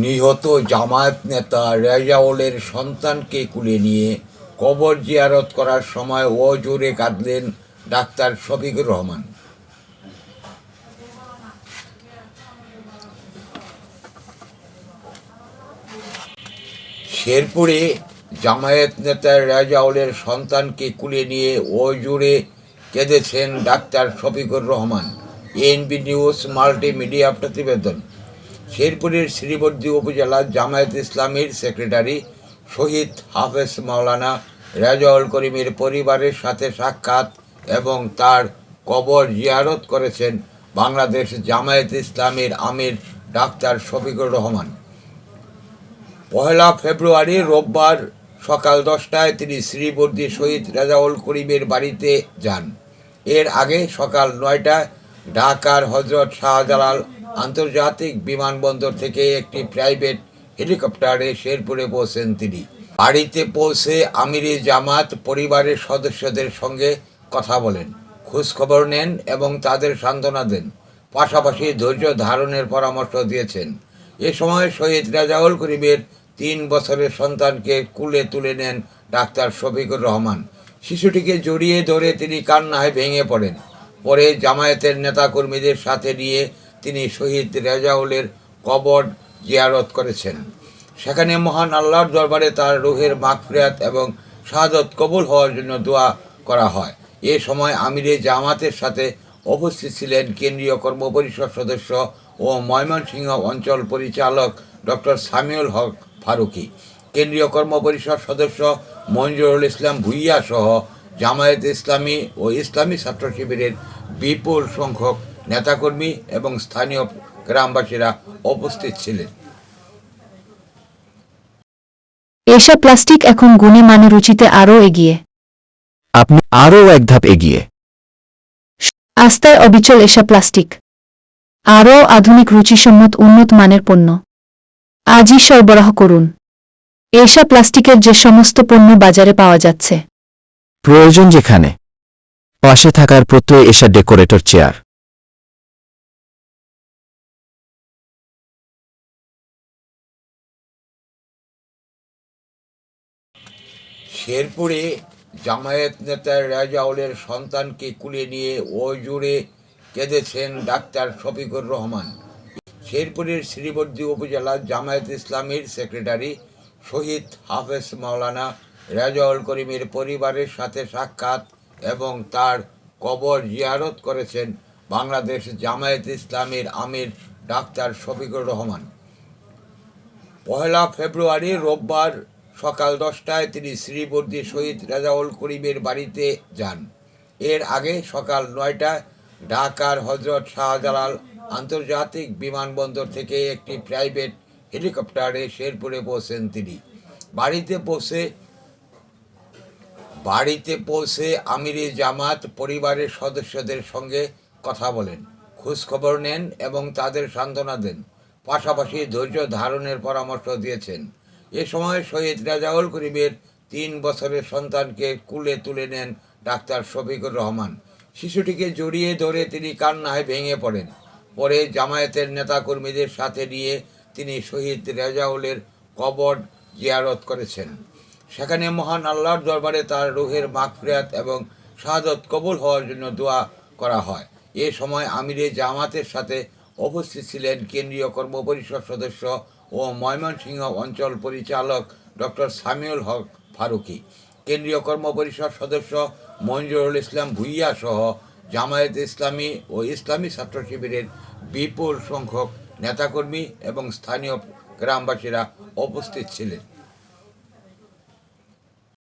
নিহত জামায়াত নেতা রেজাউলের সন্তানকে কুলে নিয়ে কবর জিয়ারত করার সময় ও জোরে কাঁদলেন ডাক্তার শফিকুর রহমান। শেরপুরে জামায়াত নেতা রেজাউলের সন্তানকে কুলে নিয়ে ও জোরে কেঁদেছেন doctor Shafiqur Rahman. NB news multimedia প্রতিবেদন। শেরপুরের শ্রীবর্দী উপজেলার জামায়াত ইসলামীর সেক্রেটারি শহীদ হাফেজ মাওলানা রেজাউল করিমের পরিবারের সাথে সাক্ষাৎ এবং তার কবর জিয়ারত করেছেন বাংলাদেশ জামায়াত ইসলামীর আমির ডাক্তার শফিকুর রহমান। পয়লা ফেব্রুয়ারি রোববার সকাল দশটায় তিনি শ্রীবর্দী শহীদ রেজাউল করিমের বাড়িতে যান। এর আগে সকাল নয়টায় ঢাকার হজরত শাহজালাল আন্তর্জাতিক বিমানবন্দর থেকে একটি প্রাইভেট হেলিকপ্টারে শেরপুরে পৌঁছেন তিনি। বাড়িতে পৌঁছে আমিরি জামাত পরিবারের সদস্যদের সঙ্গে কথা বলেন, খোঁজখবর নেন এবং তাদের সান্ত্বনা দেন। পাশাপাশি ধৈর্য ধারণের পরামর্শ দিয়েছেন। এ সময় শহীদ রাজাউল করিমের তিন বছরের সন্তানকে কুলে তুলে নেন ডাক্তার শফিকুর রহমান। শিশুটিকে জড়িয়ে ধরে তিনি কান্নায় ভেঙে পড়েন। পরে জামায়াতের নেতাকর্মীদের সাথে নিয়ে তিনি শহীদ রেজাউলের কবর জিয়ারত করেছেন। সেখানে মহান আল্লাহর দরবারে তার রুহের মাগফিরাত এবং শাহাদত কবুল হওয়ার জন্য দোয়া করা হয়। এ সময় আমিরে জামাতের সাথে উপস্থিত ছিলেন কেন্দ্রীয় কর্মপরিষদ সদস্য ও ময়মনসিংহ অঞ্চল পরিচালক ডক্টর সামিউল হক ফারুকি। কেন্দ্রীয় কর্মপরিষদ সদস্য মঞ্জুরুল ইসলাম ভুইয়া সহ জামায়াত ইসলামী ও ইসলামী ছাত্র শিবিরের বিপুল সংখ্যক নেতাকর্মী এবং স্থানীয় গ্রামবাসীরা উপস্থিত ছিলেন। এশা প্লাস্টিক এখন গুণে মানে রুচিতে আরও এগিয়ে। আপনি আরও এক ধাপ এগিয়ে। আস্থায় অবিচল এশা প্লাস্টিক। আরও আধুনিক রুচিসম্মত উন্নত মানের পণ্য। আজই সরবরাহ করুন। এশা প্লাস্টিকের যে সমস্ত পণ্য বাজারে পাওয়া যাচ্ছে। প্রয়োজন যেখানে। পাশে থাকার প্রত্যয় এসা ডেকোরেটর চেয়ার। শেরপুরে জামায়াত নেতা রাজাউলের সন্তানকে কুলে নিয়ে ও জুড়ে কেঁদেছেন ডাক্তার শফিকুর রহমান। শেরপুরের শ্রীবর্দী উপজেলার জামায়াত ইসলামীর সেক্রেটারি শহীদ হাফেজ মাওলানা রাজাউল করিমের পরিবারের সাথে সাক্ষাৎ এবং তার কবর জিয়ারত করেছেন বাংলাদেশ জামায়াত ইসলামীর আমির ডাক্তার শফিকুর রহমান। পয়লা ফেব্রুয়ারি রোববার সকাল দশটায় তিনি শ্রীবর্দী শহীদ রাজাউল করিমের বাড়িতে যান। এর আগে সকাল নয়টায় ঢাকার হজরত শাহজালাল আন্তর্জাতিক বিমানবন্দর থেকে একটি প্রাইভেট হেলিকপ্টারে শেরপুরে পৌঁছেন তিনি। বাড়িতে পৌঁছে বাড়িতে পৌঁছে আমিরি জামাত পরিবারের সদস্যদের সঙ্গে কথা বলেন, খোঁজখবর নেন এবং তাদের সান্ত্বনা দেন। পাশাপাশি ধৈর্য ধারণের পরামর্শ দিয়েছেন। এ সময় শহীদ রাজাউল করিমের তিন বছরের সন্তানকে কুলে তুলে নেন ডাক্তার শফিকুর রহমান। শিশুটিকে জড়িয়ে ধরে তিনি কান্নায় ভেঙে পড়েন। পরে জামায়াতের নেতাকর্মীদের সাথে নিয়ে তিনি শহীদ রেজাউলের কবর জিয়ারত করেছেন। সেখানে মহান আল্লাহর দরবারে তার রুহের মাগফিরাত এবং শাহাদত কবুল হওয়ার জন্য দোয়া করা হয়। এ সময় আমিরে জামাতের সাথে উপস্থিত ছিলেন কেন্দ্রীয় কর্মপরিষদ সদস্য ও ময়মনসিংহ অঞ্চল পরিচালক ডক্টর সামিউল হক ফারুকি। কেন্দ্রীয় কর্ম পরিষদ সদস্য মঞ্জুরুল ইসলাম ভুইয়া সহ জামায়াত ইসলামী ও ইসলামী ছাত্র শিবিরের বিপুল সংখ্যক নেতাকর্মী এবং স্থানীয় গ্রামবাসীরা উপস্থিত ছিলেন।